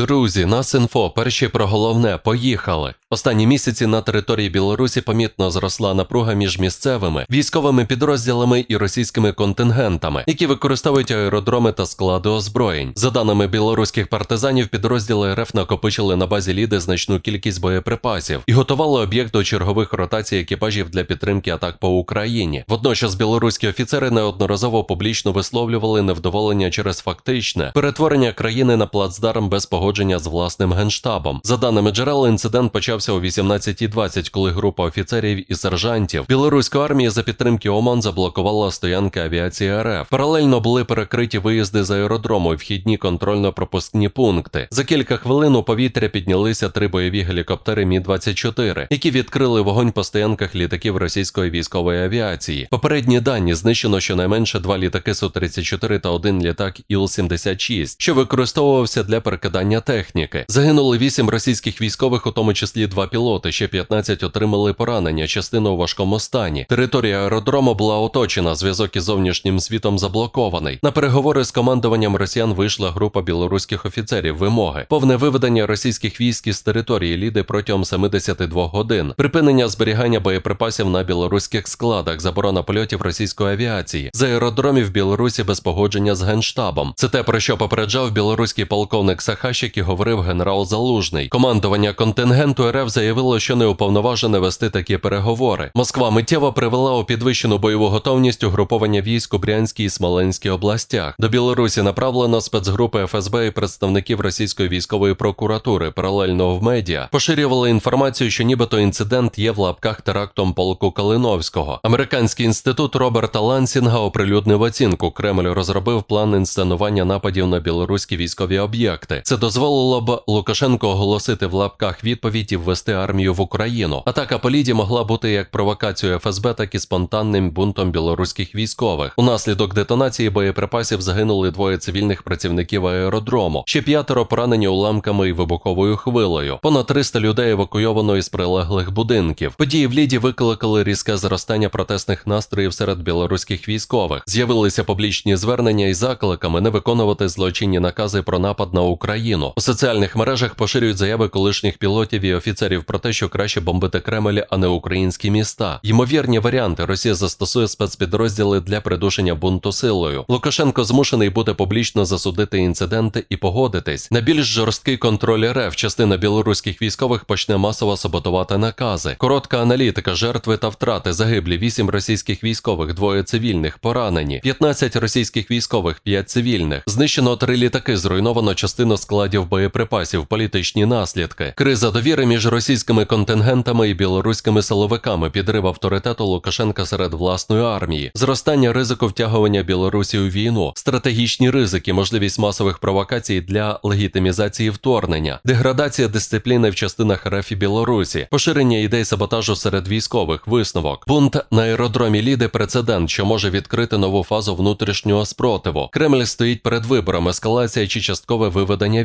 Друзі, нас інфо, перші про головне, поїхали. Останні місяці на території Білорусі помітно зросла напруга між місцевими військовими підрозділами і російськими контингентами, які використовують аеродроми та склади озброєнь. За даними білоруських партизанів, підрозділи РФ накопичили на базі Ліди значну кількість боєприпасів і готували об'єкт до чергових ротацій екіпажів для підтримки атак по Україні. Водночас білоруські офіцери неодноразово публічно висловлювали невдоволення через фактичне перетворення країни на плацдарм без погодження з власним генштабом. За даними джерел, інцидент почався о 18.20, коли група офіцерів і сержантів білоруської армії за підтримки ОМОН заблокувала стоянки авіації РФ. Паралельно були перекриті виїзди з аеродрому і вхідні контрольно-пропускні пункти. За кілька хвилин у повітря піднялися три бойові гелікоптери Мі 24 які відкрили вогонь по стоянках літаків російської військової авіації. Попередні дані знищено щонайменше два літаки Су-34 та один літак Іл-76, що використовувався для перекидання техніки. Загинули вісім російських військових, у тому числі два пілоти. Ще 15 отримали поранення, частина у важкому стані. Територія аеродрому була оточена. Зв'язок із зовнішнім світом заблокований. На переговори з командуванням росіян вийшла група білоруських офіцерів. Вимоги повне виведення російських військ із території Ліди протягом 72 годин, припинення зберігання боєприпасів на білоруських складах, заборона польотів російської авіації з аеродромів Білорусі без погодження з генштабом. Це те про що попереджав білоруський полковник Сахащик і говорив генерал Залужний. Командування контингенту РФ заявило, що не уповноважене вести такі переговори. Москва миттєво привела у підвищену бойову готовність угруповання військ у Брянській і Смоленській областях. До Білорусі направлено спецгрупи ФСБ і представників російської військової прокуратури. Паралельно в медіа поширювали інформацію, що нібито інцидент є в лапках терактом полку Калиновського. Американський інститут Роберта Лансінга оприлюднив оцінку. Кремль розробив план інсценування нападів на білоруські військові об'єкти. Це дозволило б Лукашенко оголосити в лапках відповідь і ввести армію в Україну. Атака по Ліді могла бути як провокацією ФСБ, так і спонтанним бунтом білоруських військових. Унаслідок детонації боєприпасів загинули двоє цивільних працівників аеродрому. Ще п'ятеро поранені уламками і вибуховою хвилею. Понад 300 людей евакуйовано із прилеглих будинків. Події в Ліді викликали різке зростання протестних настроїв серед білоруських військових. З'явилися публічні звернення із закликами не виконувати злочинні накази про напад на Україну. У соціальних мережах поширюють заяви колишніх пілотів і офіцерів про те, що краще бомбити Кремль, а не українські міста. Ймовірні варіанти Росія застосує спецпідрозділи для придушення бунту силою. Лукашенко змушений буде публічно засудити інциденти і погодитись. На більш жорсткий контроль РФ частина білоруських військових почне масово саботувати накази. Коротка аналітика, жертви та втрати загиблі 8 російських військових, двоє цивільних, поранені, 15 російських військових, 5 цивільних. Знищено три літаки, зруйновано частину складів боєприпасів, політичні наслідки. Криза довіри між російськими контингентами і білоруськими силовиками, підрив авторитету Лукашенка серед власної армії, зростання ризику втягування Білорусі у війну, стратегічні ризики, можливість масових провокацій для легітимізації вторгнення, деградація дисципліни в частинах РФ і Білорусі, поширення ідей саботажу серед військових, висновок, бунт на аеродромі Ліди прецедент, що може відкрити нову фазу внутрішнього спротиву. Кремль стоїть перед вибором, ескалація чи часткове виведення